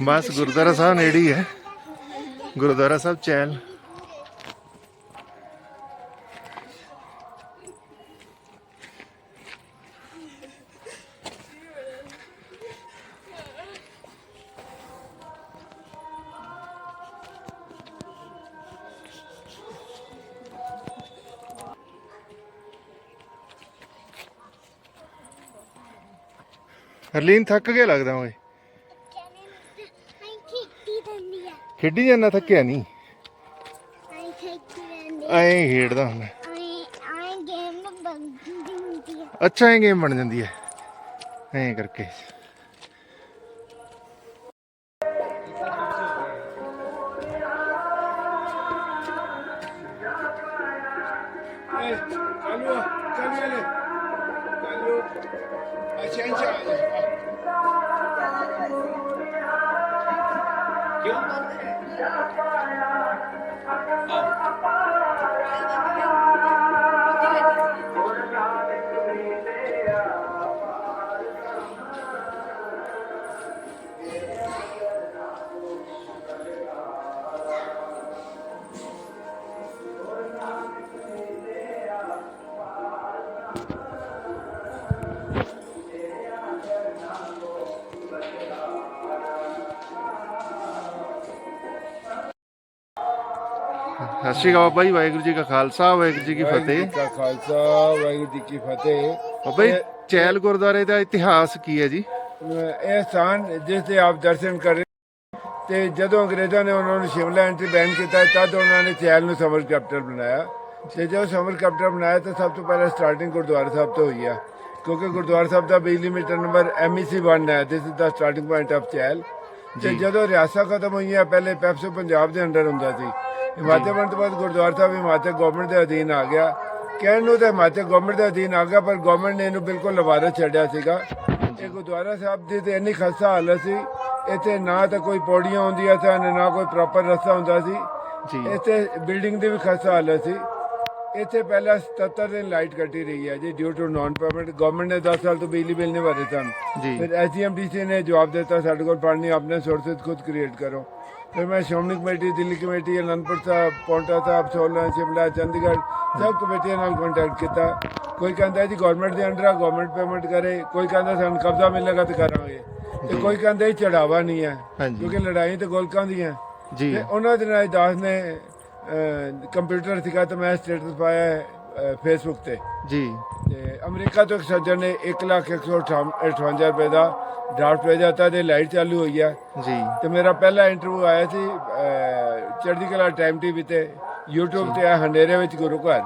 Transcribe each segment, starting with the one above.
ਬਸ ਗੁਰਦੁਆਰਾ ਸਾਹਿਬ ਨੇੜੇ ਹੀ ਹੈ। ਗੁਰਦੁਆਰਾ ਸਾਹਿਬ ਚੈਲ ਹਰਲੀਨ ਥੱਕ ਗਿਆ ਲੱਗਦਾ ਓਏ ਮੈਂ ਖੇਤੀ ਦੰਦੀ ਆ ਖੇਡੀ ਜਾਂਦਾ ਥੱਕਿਆ ਨਹੀਂ? ਆਈ ਖੇਡੀ ਰਹਿੰਦੀ ਐਂ ਖੇਡਦਾ ਹੁੰਦਾ। ਆਈ ਗੇਮ ਬਣ ਜਾਂਦੀ ਹੈ ਅੱਛਾ ਇਹ ਗੇਮ ਬਣ ਜਾਂਦੀ ਹੈ ਐਂ ਕਰਕੇ। Yeah, yeah, yeah. ਸਤਿ ਸ਼੍ਰੀ ਅਕਾਲ ਬਾਬਾ ਵਾਹਿਗੁਰੂ ਜੀ ਕਾ ਖਾਲਸਾ ਵਾਹਿਗੁਰੂ ਜੀ ਕੀ ਫਤਿਹ। ਕਾ ਖਾਲਸਾ ਵਾਹਿਗੁਰੂ ਜੀ ਕੀ ਫਤਿਹ। ਬਾਬਾ ਚੈਲ ਗੁਰਦੁਆਰੇ ਦਾ ਇਤਿਹਾਸ ਕੀ ਹੈ ਜੀ? ਇਹ ਸਥਾਨ ਜਿਸ ਦੇ ਆਪ ਦਰਸ਼ਨ ਕਰ ਰਹੇ ਤੇ ਜਦੋਂ ਅੰਗਰੇਜ਼ਾਂ ਨੇ ਉਹਨਾਂ ਨੂੰ ਸ਼ਿਮਲਾ ਐਂਟਰੀ ਬੈਨ ਕੀਤਾ ਤਦ ਉਹਨਾਂ ਨੇ ਚੈਲ ਨੂੰ ਸਮਰ ਕੈਪੀਟਲ ਬਣਾਇਆ। ਤੇ ਜਦੋਂ ਸਮਰ ਕੈਪੀਟਲ ਬਣਾਇਆ ਤਾਂ ਸਭ ਤੋਂ ਪਹਿਲਾਂ ਸਟਾਰਟਿੰਗ ਗੁਰਦੁਆਰਾ ਸਾਹਿਬ ਤੋਂ ਹੋਈ ਆ। ਕਿਉਂਕਿ ਗੁਰਦੁਆਰਾ ਸਾਹਿਬ ਦਾ ਬਿਜਲੀ ਮੀਟਰ ਨੰਬਰ MEC 1 ਹੈ this is the starting point of Chail. ਜਦੋਂ ਰਿਆਸਤ ਖਤਮ ਹੋਈਆਂ ਪਹਿਲੇ ਪੈਪਸੋ ਪੰਜਾਬ ਦੇ ਅੰਡਰ ਹੁੰਦਾ ਸੀ। ਹਿਮਾਚਲ ਬਣਨ ਤੋਂ ਬਾਅਦ ਗੁਰਦੁਆਰਾ ਸਾਹਿਬ ਹਿਮਾਚਲ ਗਵਰਨਮੈਂਟ ਦੇ ਅਧੀਨ ਆ ਗਿਆ। ਕਹਿਣ ਨੂੰ ਤਾਂ ਹਿਮਾਚਲ ਗਵਰਨਮੈਂਟ ਦੇ ਅਧੀਨ ਆ ਗਿਆ ਪਰ ਗਵਰਨਮੈਂਟ ਨੇ ਇਹਨੂੰ ਬਿਲਕੁਲ ਲਵਾਰਸ ਛੱਡਿਆ ਸੀਗਾ। ਇਹ ਗੁਰਦੁਆਰਾ ਸਾਹਿਬ ਦੀ ਤੇ ਇੰਨੀ ਖਸਤਾ ਹਾਲਤ ਸੀ ਇੱਥੇ ਨਾ ਤਾਂ ਕੋਈ ਪੌੜੀਆਂ ਹੁੰਦੀਆਂ ਸਨ ਨਾ ਕੋਈ ਪ੍ਰੋਪਰ ਰਸਤਾ ਹੁੰਦਾ ਸੀ। ਜੀ। ਇੱਥੇ ਬਿਲਡਿੰਗ ਦੀ ਵੀ ਖਸਤਾ ਹਾਲਤ ਸੀ। ਇੱਥੇ ਪਹਿਲਾਂ 77 ਦਿਨ ਲਾਈਟ ਕੱਟੀ ਰਹੀ ਹੈ ਜੀ due to non payment government ਨੇ 10 ਸਾਲ ਤੋਂ ਬਿਜਲੀ ਬਿੱਲ ਨਹੀਂ ਭਰੇ ਸਨ। ਫਿਰ ਐਸਡੀਐਮਡੀਸੀ ਨੇ ਜਵਾਬ ਦਿੱਤਾ ਸਾਡੇ ਕੋਲ ਪਾਣੀ ਆਪਣੇ ਸੋਰਸਸ ਖੁਦ ਕ੍ਰੀਏਟ ਕਰੋ। ਫਿਰ ਮੈਂ ਸ਼੍ਰੋਮਣੀ ਕਮੇਟੀ ਦਿੱਲੀ ਕਮੇਟੀ ਅਨੰਦਪੁਰ ਸਾਹਿਬ ਪੌਂਟਾ ਸਾਹਿਬ ਸੋਲਾਂ ਸ਼ਿਮਲਾ ਚੰਡੀਗੜ੍ਹ ਸਭ ਕਮੇਟੀਆਂ ਨਾਲ ਕੰਟੈਕਟ ਕੀਤਾ। ਕੋਈ ਕਹਿੰਦਾ ਜੀ ਗਵਰਨਮੈਂਟ ਦੇ ਅੰਡਰ ਆ ਗਵਰਨਮੈਂਟ ਪੇਮੈਂਟ ਕਰੇ। ਕੋਈ ਕਹਿੰਦਾ ਸਾਨੂੰ ਕਬਜ਼ਾ ਮਿਲੇਗਾ ਤੇ ਕਰਾਂਗੇ। ਤੇ ਕੋਈ ਕਹਿੰਦਾ ਇਹ ਚੜਾਵਾ ਨਹੀਂ ਹੈ। ਕਿਉਂਕਿ ਲੜਾਈ ਤੇ ਗੋਲਕਾਂ ਦੀਆਂ। ਜੀ। ਤੇ ਉਹਨਾਂ ਦਿਨਾਂ ਇਹ ਦਾਸ ਨੇ ਕੰਪਿਊਟਰ ਸਿਖਾ ਤੇ ਮੈਂ ਸਟੇਟਸ ਪਾਇਆ ਹੈ। ਫੇਸਬੁੱਕ ਤੇ। ਜੀ। ਤੇ ਅਮਰੀਕਾ ਤੋਂ ਇੱਕ ਸੱਜਣ ਨੇ 1,158 ਰੁਪਏ ਦਾ ਡਰਾਫਟ ਭੇਜਿਆ ਤਾਂ ਤੇ ਲਾਈਟ ਚਾਲੂ ਹੋਈ ਹੈ ਜੀ। ਤੇ ਮੇਰਾ ਪਹਿਲਾ ਇੰਟਰਵਿਊ ਆਇਆ ਸੀ ਚੜ੍ਹਦੀ ਕਲਾ ਟਾਈਮ ਟੀਵੀ ਤੇ YouTube ਤੇ ਆ ਹਨੇਰੇ ਵਿੱਚ ਗੁਰੂ ਘਰ।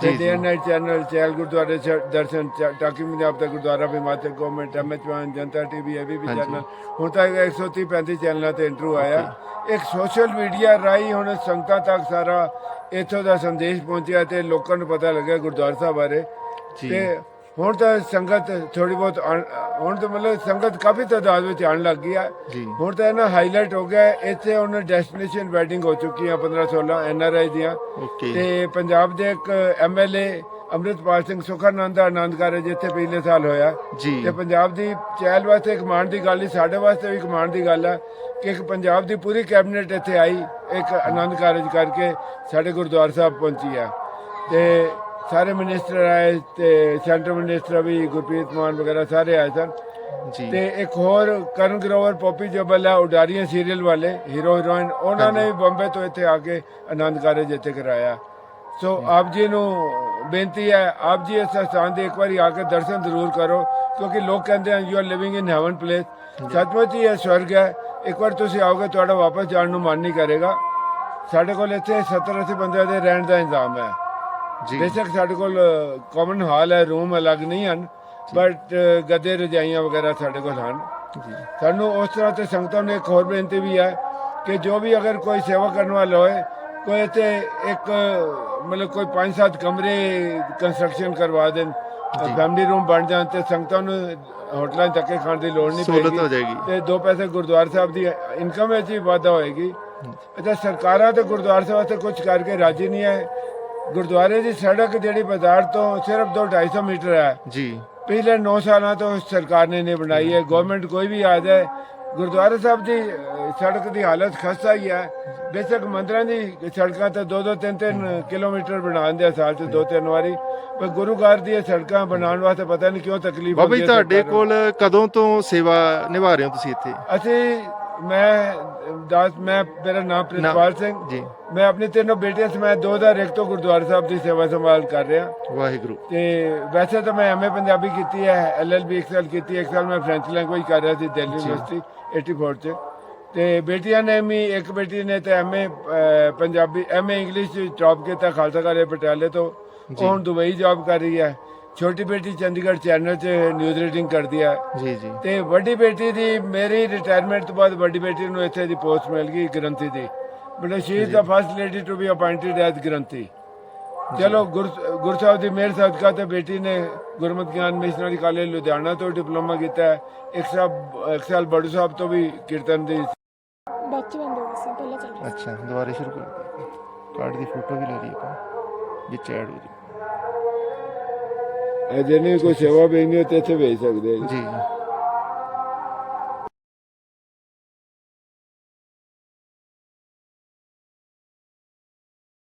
ਚੈਨਲ ਚੈਲ ਗੁਰਦੁਆਰੇ ਚ ਦਰਸ਼ਨ ਚ- ਟਾਕੀ ਪੰਜਾਬ ਦਾ ਗੁਰਦੁਆਰਾ ਵੀ ਮਾਤੇ government MH one Janta TV ABP ਹਾਂਜੀ। ਚੈਨਲ ਹੁਣ ਤੱਕ 130 35 ਚੈਨਲਾਂ ਤੇ ਇੰਟਰਵਿਊ ਆਇਆ। ਇੱਕ ਸੋਸ਼ਲ ਮੀਡੀਆ ਰਾਹੀਂ ਹੁਣ ਸੰਗਤਾਂ ਤੱਕ ਸਾਰਾ ਇੱਥੋਂ ਦਾ ਸੰਦੇਸ਼ ਪਹੁੰਚਿਆ ਤੇ ਲੋਕਾਂ ਨੂੰ ਪਤਾ ਲੱਗਿਆ ਗੁਰਦੁਆਰਾ ਸਾਹਿਬ ਬਾਰੇ। ਤੇ ਹੁਣ ਤਾਂ ਸੰਗਤ ਥੋੜੀ ਬਹੁਤ ਆਉਣ- ਹੁਣ ਤਾਂ ਮਤਲਬ ਸੰਗਤ ਕਾਫੀ ਤਾਦਾਦ ਵਿੱਚ ਆਉਣ ਲੱਗ ਗਈ ਹੈ ਜੀ। ਹੁਣ ਤਾਂ ਇਹਨਾਂ ਹਾਈਲਾਈਟ ਹੋ ਗਿਆ ਹੈ। ਇੱਥੇ ਹੁਣ ਡੈਸਟੀਨੇਸ਼ਨ ਵੈਡਿੰਗ ਹੋ ਚੁੱਕੀ ਹੈ 15 16 ਐਨਆਰਆਈ ਦੀਆਂ ਤੇ ਪੰਜਾਬ ਦੇ ਇੱਕ ਐਮਐਲਏ ਅੰਮ੍ਰਿਤਪਾਲ ਸਿੰਘ ਸੁਖਾਨੰਦ ਦਾ ਆਨੰਦ ਕਾਰਜ ਇੱਥੇ ਪਿਛਲੇ ਸਾਲ ਹੋਇਆ ਜੀ। ਤੇ ਪੰਜਾਬ ਦੀ ਚਹਿਲ ਵਾਸਤੇ ਇੱਕ ਮਾਣ ਦੀ ਗੱਲ ਹੀ ਸਾਡੇ ਵਾਸਤੇ ਵੀ ਇੱਕ ਮਾਣ ਦੀ ਗੱਲ ਹੈ ਕਿ ਇੱਕ ਪੰਜਾਬ ਦੀ ਪੂਰੀ ਕੈਬਨਿਟ ਇੱਥੇ ਆਈ ਇੱਕ ਆਨੰਦ ਕਾਰਜ ਕਰਕੇ ਸਾਡੇ ਗੁਰਦੁਆਰਾ ਸਾਹਿਬ ਪਹੁੰਚੀ ਹੈ ਤੇ ਸਾਰੇ ਮਿਨਿਸਟਰ ਆਏ ਤੇ ਸੈਂਟਰ ਮਿਨਿਸਟਰ ਵੀ ਗੁਰਪ੍ਰੀਤ ਮਾਨ ਵਗੈਰਾ ਸਾਰੇ ਆਏ ਸਨ। ਜੀ। ਤੇ ਇੱਕ ਹੋਰ ਕਰਨ ਗਰੋਵਰ ਪੋਪੀ ਜਬਲ ਹੈ ਉਡਾਰੀਆਂ ਸੀਰੀਅਲ ਵਾਲੇ ਹੀਰੋ ਹੀਰੋਇਨ ਉਹਨਾਂ ਨੇ ਵੀ ਬੰਬੇ ਤੋਂ ਇੱਥੇ ਆ ਕੇ ਆਨੰਦ ਕਾਰਜ ਇੱਥੇ ਕਰਾਇਆ। ਸੋ ਆਪ ਜੀ ਨੂੰ ਬੇਨਤੀ ਹੈ ਆਪ ਜੀ ਇਸ ਸਥਾਨ ਦੇ ਇੱਕ ਵਾਰੀ ਆ ਕੇ ਦਰਸ਼ਨ ਜ਼ਰੂਰ ਕਰੋ ਕਿਉਂਕਿ ਲੋਕ ਕਹਿੰਦੇ ਹਨ you are living in heaven place ਸੱਚਮੁੱਚ ਹੀ ਇਹ ਸਵਰਗ ਹੈ। ਇੱਕ ਵਾਰ ਤੁਸੀਂ ਆਓਗੇ ਤੁਹਾਡਾ ਵਾਪਸ ਜਾਣ ਨੂੰ ਮਨ ਨਹੀਂ ਕਰੇਗਾ। ਸਾਡੇ ਕੋਲ ਇੱਥੇ 70 80 ਬੰਦਿਆਂ ਦੇ ਰਹਿਣ ਦਾ ਇੰਤਜ਼ਾਮ ਹੈ। ਬੇਸ਼ੱਕ ਸਾਡੇ ਕੋਲ ਕਾਮਨ ਹਾਲ ਹੈ ਰੂਮ ਅਲੱਗ ਨਹੀਂ ਹਨ ਬਟ ਗੱਦੇ ਰਜਾਈਆਂ ਵਗੈਰਾ ਸਾਡੇ ਕੋਲ ਹਨ। ਸਾਨੂੰ ਉਸ ਤਰ੍ਹਾਂ ਤੇ ਸੰਗਤਾਂ ਨੂੰ ਇੱਕ ਹੋਰ ਬੇਨਤੀ ਵੀ ਹੈ ਕਿ ਜੋ ਵੀ ਅਗਰ ਕੋਈ ਸੇਵਾ ਕਰਨ ਵਾਲਾ ਹੋਏ ਕੋਈ ਇੱਥੇ ਇੱਕ ਮਤਲਬ ਕੋਈ 5-7 ਕਮਰੇ ਕੰਸਟਰਕਸ਼ਨ ਕਰਵਾ ਦੇਣ ਫੈਮਿਲੀ ਰੂਮ ਬਣ ਜਾਣ ਤੇ ਸੰਗਤਾਂ ਨੂੰ ਹੋਟਲਾਂ ਧੱਕੇ ਖਾਣ ਦੀ ਲੋੜ ਨਹੀਂ ਸਹੂਲਤ ਪਏਗੀ ਹੋ ਜਾਏਗੀ। ਤੇ ਦੋ ਪੈਸੇ ਗੁਰਦੁਆਰਾ ਸਾਹਿਬ ਦੀ ਇਨਕਮ ਵਿੱਚ ਵੀ ਵਾਧਾ ਹੋਏਗੀ। ਅੱਛਾ ਸਰਕਾਰਾਂ ਤੇ ਗੁਰਦੁਆਰਾ ਸਾਹਿਬ ਵਾਸਤੇ ਕੁਝ ਕਰਕੇ ਰਾਜੀ ਨਹੀਂ ਹੈ ਗੁਰਦੁਆਰੇ ਦੀ ਸੜਕ ਜਿਹੜੀ ਬਾਜ਼ਾਰ ਤੋਂ ਸਿਰਫ 2-250 ਮੀਟਰ ਹੈ। ਜੀ। ਪਿਛਲੇ 9 ਸਾਲਾਂ ਤੋਂ ਸਰਕਾਰ ਨੇ ਨਹੀਂ ਬਣਾਈ ਹੈ। ਗਵਰਨਮੈਂਟ ਕੋਈ ਵੀ ਆ ਜਾਏ ਗੁਰਦੁਆਰਾ ਸਾਹਿਬ ਦੀ ਸੜਕ ਦੀ ਹਾਲਤ ਖਸਤਾ ਹੀ ਹੈ। ਬੇਸ਼ੱਕ ਮੰਦਰਾਂ ਦੀ ਸੜਕਾਂ ਤਾਂ 2-2 3-3 ਕਿਲੋਮੀਟਰ ਬਣਾਉਂਦੇ ਆ ਸਾਲ 'ਚ ਦੋ ਤਿੰਨ ਵਾਰੀ। ਪਰ ਗੁਰੂ ਘਰ ਦੀਆਂ ਸੜਕਾਂ ਬਣਾਉਣ ਵਾਸਤੇ ਪਤਾ ਨਹੀਂ ਕਿਉਂ ਤਕਲੀਫ ਬਾਬਾ ਜੀ ਹੁੰਦੀ ਹੈ ਤੁਹਾਡੇ ਸਰਕਾਰਾਂ ਨੂੰ। ਕੋਲ ਕਦੋਂ ਤੋਂ ਸੇਵਾ ਨਿਭਾ ਰਹੇ ਹੋ ਤੁਸੀਂ ਇੱਥੇ? ਅਸੀਂ ਮੈਂ ਦਾਸ ਮੈਂ ਮੇਰਾ ਨਾਮ ਪ੍ਰਿਤਪਾਲ ਸਿੰਘ। ਜੀ। ਮੈਂ ਆਪਣੀ ਤਿੰਨੋਂ ਬੇਟੀਆਂ ਸਮੇਤ 2001 ਤੋਂ ਗੁਰਦੁਆਰਾ ਸਾਹਿਬ ਦੀ ਸੇਵਾ ਸੰਭਾਲ ਕਰ ਰਿਹਾ। ਵਾਹਿਗੁਰੂ। ਤੇ ਵੈਸੇ ਤਾਂ ਮੈਂ ਐਮਏ ਪੰਜਾਬੀ ਕੀਤੀ ਹੈ ਐਲਐਲਬੀ ਇੱਕ ਸਾਲ ਕੀਤੀ ਹੈ, ਇੱਕ ਸਾਲ ਮੈਂ ਫ੍ਰੈਂਚ ਲੈਂਗੁਏਜ ਕਰ ਰਿਹਾ ਸੀ ਦਿੱਲੀ ਯੂਨੀਵਰਸਿਟੀ 84 ਚ। ਤੇ ਬੇਟੀਆਂ ਨੇ ਵੀ ਇੱਕ ਬੇਟੀ ਨੇ ਤਾਂ MA Punjabi MA English job ਕੀਤਾ ਖਾਲਸਾ ਕਾਲਜ ਪਟਿਆਲੇ ਤੋਂ। ਹੁਣ ਦੁਬਈ ਜੌਬ ਕਰ ਰਹੀ ਹੈ। ਛੋਟੀ ਬੇਟੀ ਚੰਡੀਗੜ੍ਹ ਚੈਨਲ 'ਚ ਨਿਊਜ਼ ਰੀਡਿੰਗ ਕਰਦੀ ਹੈ। ਜੀ ਜੀ। ਤੇ ਵੱਡੀ ਬੇਟੀ ਦੀ ਮੇਰੀ ਰਿਟਾਇਰਮੈਂਟ ਤੋਂ ਬਾਅਦ ਵੱਡੀ ਬੇਟੀ ਨੂੰ ਇੱਥੇ ਦੀ ਪੋਸਟ ਮਿਲ ਗਈ ਗ੍ਰੰਥੀ ਦੀ। ਮਤਲਬ she is the first lady to be appointed as granthi ਚਲੋ ਗੁਰ ਗੁਰਸਾਹਿਬ ਦੀ ਮਿਹਰ ਸਦਕਾ ਤੇ ਬੇਟੀ ਨੇ ਗੁਰਮਤਿ ਗਿਆਨ ਮਿਸ਼ਨਰੀ ਕਾਲਜ ਲੁਧਿਆਣਾ ਤੋਂ ਡਿਪਲੋਮਾ ਕੀਤਾ ਹੈ। ਇੱਕ ਸਾਲ ਇੱਕ ਸਾਲ ਬੜੂ ਸਾਹਿਬ ਤੋਂ ਵੀ ਕੀਰਤਨ ਦੀ ਬਾਅਦ ਚ ਬੰਦ ਹੋ ਗਈ ਸੀ ਪਹਿਲਾਂ ਚੱਲ ਰਹੀ ਅੱਛਾ ਦੁਬਾਰੇ ਸ਼ੁਰੂ ਕਰ ਦਿਓ ਕਾਰਡ ਦੀ ਫੋਟੋ ਵੀ ਲੈ ਲਈ ਆਪਾਂ ਵਿੱਚ ਐਡ ਹੋ ਜੀ। ਅਜੇ ਨਹੀਂ ਕੋਈ ਸੇਵਾ ਭੇਜਣੀ ਹੋ ਤੇ ਇੱਥੇ ਭੇਜ ਸਕਦੇ ਜੀ।